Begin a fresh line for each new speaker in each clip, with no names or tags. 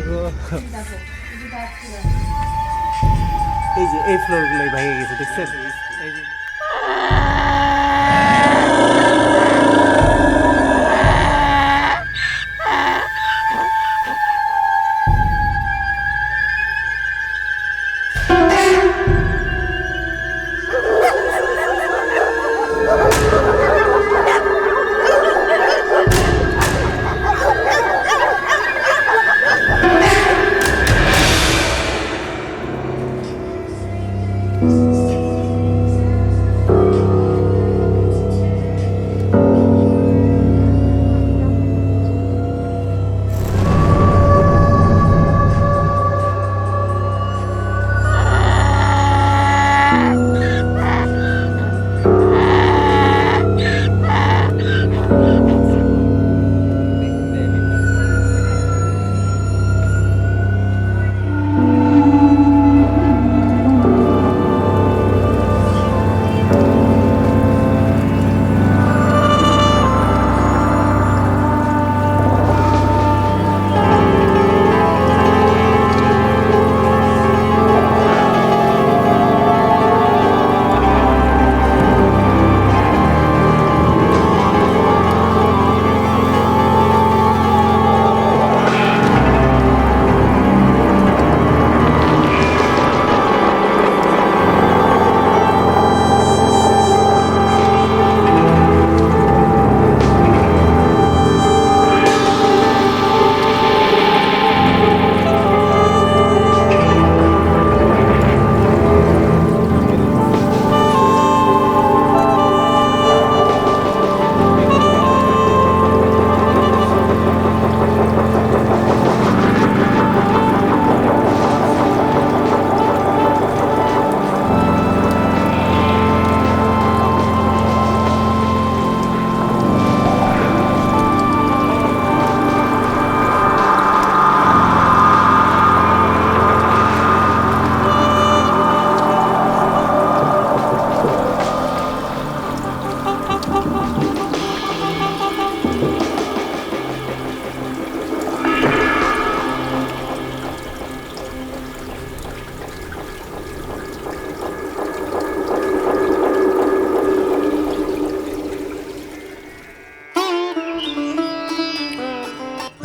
গো এই যে এই ফ্লোরগুলোই ভেঙে গেছে দেখছেন? এই যে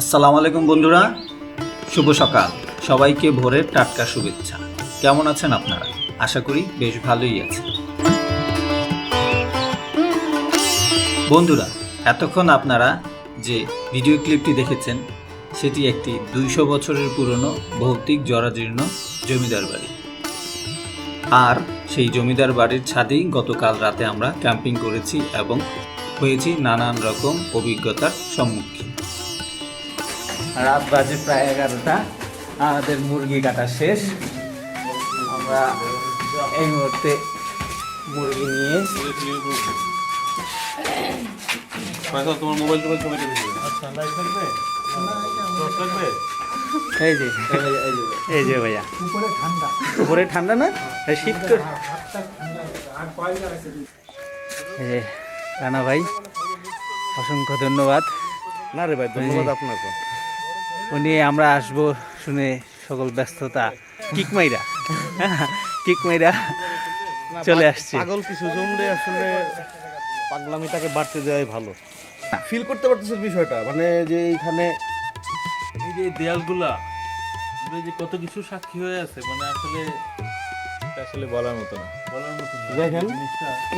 আসসালামু আলাইকুম বন্ধুরা। শুভ সকাল। সবাইকে ভোরের টাটকা শুভেচ্ছা। কেমন আছেন আপনারা? আশা করি বেশ ভালোই আছেন। বন্ধুরা, এতক্ষণ আপনারা যে ভিডিও ক্লিপটি দেখেছেন, সেটি একটি দুইশো বছরের পুরনো ভৌতিক জরাজীর্ণ জমিদার বাড়ি। আর সেই জমিদার বাড়ির ছাদেই গতকাল রাতে আমরা ক্যাম্পিং করেছি এবং হয়েছি নানান রকম অভিজ্ঞতার সম্মুখীন।
রাত বাজে প্রায় এগারোটা। আমাদের মুরগি কাটা শেষ। আমরা এই মুহূর্তে মুরগি নিয়ে
তোমার মোবাইল টোবাইল সবাই থাকবে?
এই যে এই যে ভাইয়া। উপরে ঠান্ডা। উপরে ঠান্ডা না? এই শীত করে এই রানা ভাই অসংখ্য ধন্যবাদ।
না রে ভাই ধন্যবাদ আপনাকে।
উনি আমরা আসব শুনে সকল ব্যস্ততা। কিক কিকমাইরা কিকমাইরা চলে আসছে।
পাগল কিছু জমলে আসলে পাগলামিটাকে বাড়তে দেওয়াই ভালো। ফিল করতে পারতেছে বিষয়টা মানে যে এইখানে
এই যে দেয়ালগুলা যে কত কিছু সাক্ষী হয়ে আছে মানে আসলে এটা আসলে বলার মতো না। বলার মতো
দেখেন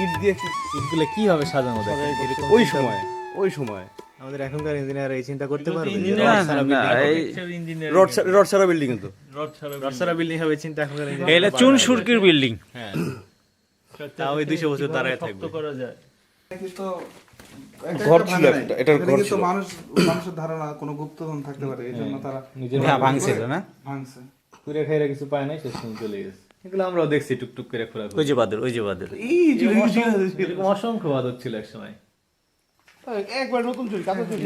ইট দিয়ে
ইটগুলো কীভাবে সাজানো দেখেন
ওই সময় ওই সময়।
আমাদের এখনকার ইঞ্জিনিয়ার এই চিন্তা করতে পারবে
না, না, এই-
রড রড ছাড়া বিল্ডিং কিন্তু।
রড
রাস্তারা বিল্ডিং হবে চিন্তা এখনকার
এটা চুন সুরকির বিল্ডিং
হ্যাঁ। তাও 200 বছর দাঁড়ায় থাকবে।
করা যায়
কিন্তু
ঘর ছিল একটা, এটার ঘর ছিল।
মানুষ মানুষের ধারণা কোনো গুপ্তধন থাকতে পারে এই জন্য তারা
হ্যাঁ ভাঙছিল না?
ভাঙছে।
খাইরা কিছু পায় নাই শেষ চলে গেছে। এগুলো আমরাও দেখছি টুকটুক করে খোলা
ওই যে বাদর ওই যে বাদর
এরকম অসংখ্য বাদক ছিল এক সময়
একবার নতুন চুরি কাঁচা চুরি।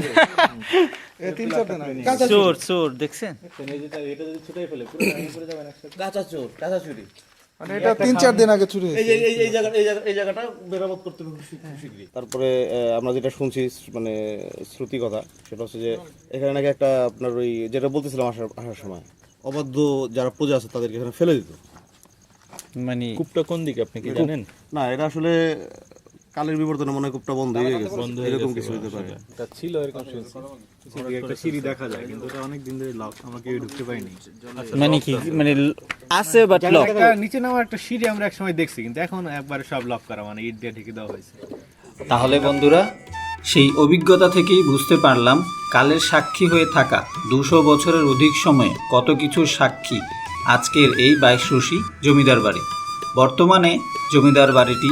এ তিন চার দিন আগে। কাঁচা
চোর চোর। দেখছেন?
এটা যদি ছুটাই ফেলে পুরো পড়ে যাবেন একসাথে।
কাঁচা চোর কাঁচা চুরি।
মানে এটা তিন চার দিন আগে চুরি
এই যে
হয়েছে।
এই এই জায়গা এই জায়গা এই জায়গাটা মেরামত করতে হবে খুব শীঘ্র- শীঘ্রই। তারপরে আমরা যেটা শুনছি মানে শ্রুতি কথা সেটা হচ্ছে যে এখানে নাকি একটা আপনার ওই যেটা বলতেছিলাম আসার আসার সময় অবাধ্য যারা প্রজা আছে তাদেরকে এখানে ফেলে দিত।
মানে
কূপটা কোন দিকে আপনি কি জানেন?
না এটা আসলে কালের বিবর্তনে মনে হয় কূপটা বন্ধ হয়ে গেছে। এরকম কিছু হতে পারে।
এটা ছিল এরকম শুনছি একটা সিঁড়ি দেখা যায় কিন্তু ওটা অনেক দিন ধরে লক আমরা কেউ ঢুকতে পাইনি
মানে কি? মানে আছে। বাট লক
নিচে নামা একটা সিঁড়ি আমরা এক সময় দেখছি কিন্তু এখন একবারে সব লক করা মানে ইট দিয়ে ঢেকে দেওয়া হয়েছে।
তাহলে বন্ধুরা সেই অভিজ্ঞতা থেকেই বুঝতে পারলাম কালের সাক্ষী হয়ে থাকা দুশো বছরের অধিক সময়ে কত কিছুর সাক্ষী আজকের এই বাইশরশি জমিদার বাড়ি। বর্তমানে জমিদার বাড়িটি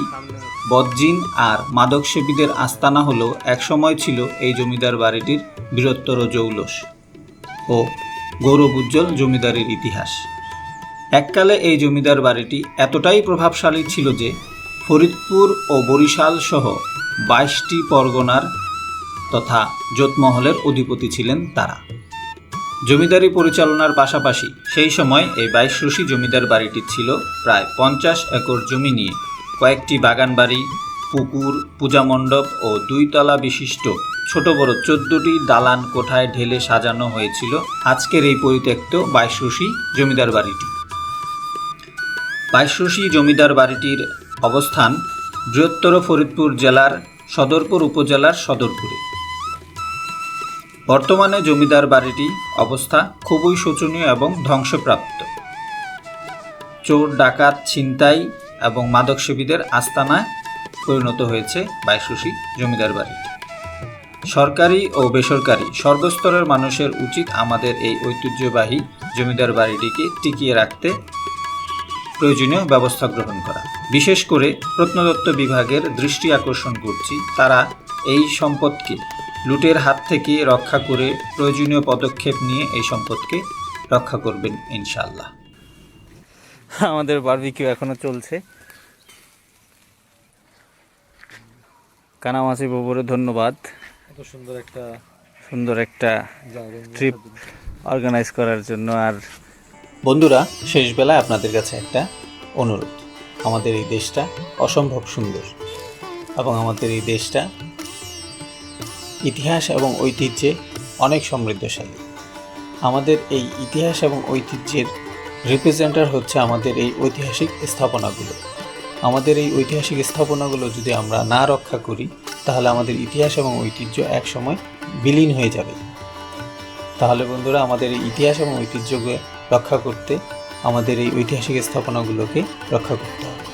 বজ্জিন আর মাদকসেবীদের আস্তানা হলেও একসময় ছিল এই জমিদার বাড়িটির বৃহত্তর জৌলস ও গৌরব উজ্জ্বল জমিদারির ইতিহাস। এককালে এই জমিদার বাড়িটি এতটাই প্রভাবশালী ছিল যে ফরিদপুর ও বরিশাল সহ বাইশটি পরগনার তথা জোতমহলের অধিপতি ছিলেন তারা। জমিদারি পরিচালনার পাশাপাশি সেই সময় এই বাইশরশি জমিদার বাড়িটি ছিল প্রায় পঞ্চাশ একর জমি নিয়ে কয়েকটি বাগান বাড়ি পুকুর, পূজা মণ্ডপ ও দুইতলা বিশিষ্ট ছোট বড় চোদ্দটি দালান কোঠায় ঢেলে সাজানো হয়েছিল আজকের এই পরিত্যক্ত বাইশরশি জমিদার বাড়িটি। বাইশরশি জমিদার বাড়িটির অবস্থান বৃহত্তর ফরিদপুর জেলার সদরপুর উপজেলার সদরপুরে। বর্তমানে জমিদার বাড়িটি অবস্থা খুবই শোচনীয় এবং ধ্বংসপ্রাপ্ত। চোর, ডাকাত, ছিনতাই এবং মাদকসেবীদের আস্তানায় পরিণত হয়েছে বাইশরশি জমিদার বাড়িটি সরকারি ও বেসরকারি সর্বস্তরের মানুষের উচিত আমাদের এই ঐতিহ্যবাহী জমিদার বাড়িটিকে টিকিয়ে রাখতে প্রয়োজনীয় ব্যবস্থা গ্রহণ করা। বিশেষ করে প্রত্নতত্ত্ব বিভাগের দৃষ্টি আকর্ষণ করছি, তারা এই সম্পদকে লুটের হাত থেকে রক্ষা করে প্রয়োজনীয় পদক্ষেপ নিয়ে এই সম্পদকে রক্ষা করবেন ইনশাল্লাহ
আমাদের বারবিকিউ এখনও চলছে। কানামাছি বাবুরে ধন্যবাদ।
এত সুন্দর একটা
সুন্দর একটা ট্রিপ অর্গানাইজ করার জন্য। আর
বন্ধুরা শেষ বেলায় আপনাদের কাছে একটা অনুরোধ। আমাদের এই দেশটা অসম্ভব সুন্দর এবং আমাদের এই দেশটা ইতিহাস এবং ঐতিহ্যে অনেক সমৃদ্ধশালী। আমাদের এই ইতিহাস এবং ঐতিহ্যের রিপ্রেজেন্টার হচ্ছে আমাদের এই ঐতিহাসিক স্থাপনাগুলো। আমাদের এই ঐতিহাসিক স্থাপনাগুলো যদি আমরা না রক্ষা করি, তাহলে আমাদের ইতিহাস এবং ঐতিহ্য এক সময় বিলীন হয়ে যাবে। তাহলে বন্ধুরা, আমাদের এই ইতিহাস এবং ঐতিহ্যকে রক্ষা করতে আমাদের এই ঐতিহাসিক স্থাপনাগুলোকে রক্ষা করতে হবে।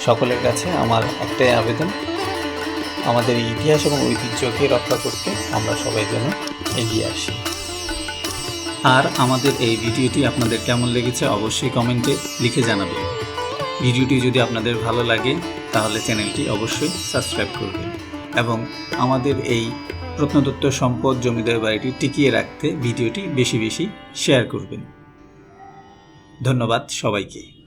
সকলের কাছে আমার একটাই আবেদন, আমাদের এই ইতিহাস এবং ঐতিহ্যকে রক্ষা করতে আমরা সবাই যেন এগিয়ে আসি। আর আমাদের এই ভিডিওটি আপনাদের কেমন লেগেছে অবশ্যই কমেন্টে লিখে জানাবেন। ভিডিওটি যদি আপনাদের ভালো লাগে, তাহলে চ্যানেলটি অবশ্যই সাবস্ক্রাইব করবেন এবং আমাদের এই প্রত্নতত্ত্ব সম্পদ জমিদার বাড়িটি টিকিয়ে রাখতে ভিডিওটি বেশি বেশি শেয়ার করবেন। ধন্যবাদ সবাইকে।